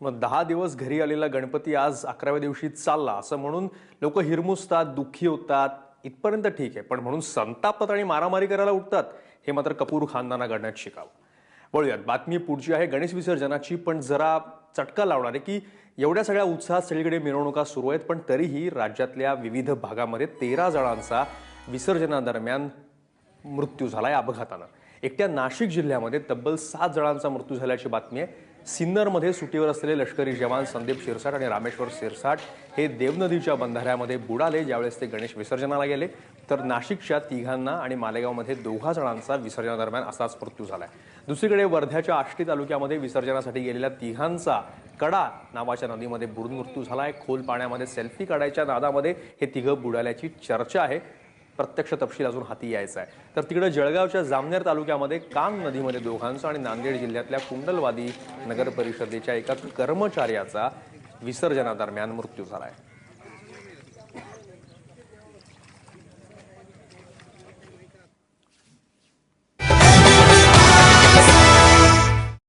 मग दहा दिवस घरी आलेला गणपती आज अकराव्या दिवशी चालला. असं म्हणून लोक हिरमुसतात दुःखी होतात. इथपर्यंत ठीक आहे. पण म्हणून संतापतात आणि मारामारी करायला उठतात हे मात्र कपूर खानदानाकडनं शिकावं. वळूयात. बातमी पुढची आहे गणेश विसर्जनाची. पण जरा चटका लावणार आहे की एवढ्या सगळ्या उत्साहात सगळीकडे मिरवणुका सुरू आहेत. पण तरीही राज्यातल्या विविध भागामध्ये तेरा जणांचा विसर्जनादरम्यान मृत्यू झाला या अपघातानं. एकट्या नाशिक जिल्ह्यामध्ये तब्बल सात जणांचा मृत्यू झाल्याची बातमी आहे. सिन्नरमध्ये सुटीवर असलेले लष्करी जवान संदीप शिरसाट आणि रामेश्वर शिरसाट हे देवनदीच्या बंधाऱ्यामध्ये बुडाले ज्यावेळेस ते गणेश विसर्जनाला गेले. तर नाशिकच्या तिघांना आणि मालेगावमध्ये दोघा जणांचा विसर्जनादरम्यान असाच मृत्यू झाला आहे दुसरीकडे वर्ध्याच्या आष्टी तालुक्यामध्ये विसर्जनासाठी गेलेल्या तिघांचा कडा नावाच्या नदीमध्ये बुडून मृत्यू झाला आहे खोल पाण्यामध्ये सेल्फी काढायच्या नादामध्ये हे तिघं बुडाल्याची चर्चा आहे. प्रत्यक्ष तपशील अजून हाती यायचा आहे. तर तिकडे जळगावच्या जामनेर तालुक्यामध्ये कांग नदीमध्ये दोघांचा आणि नांदेड जिल्ह्यातल्या कुंडलवादी नगर परिषदेच्या एका कर्मचाऱ्याचा विसर्जनादरम्यान मृत्यू झाला आहे.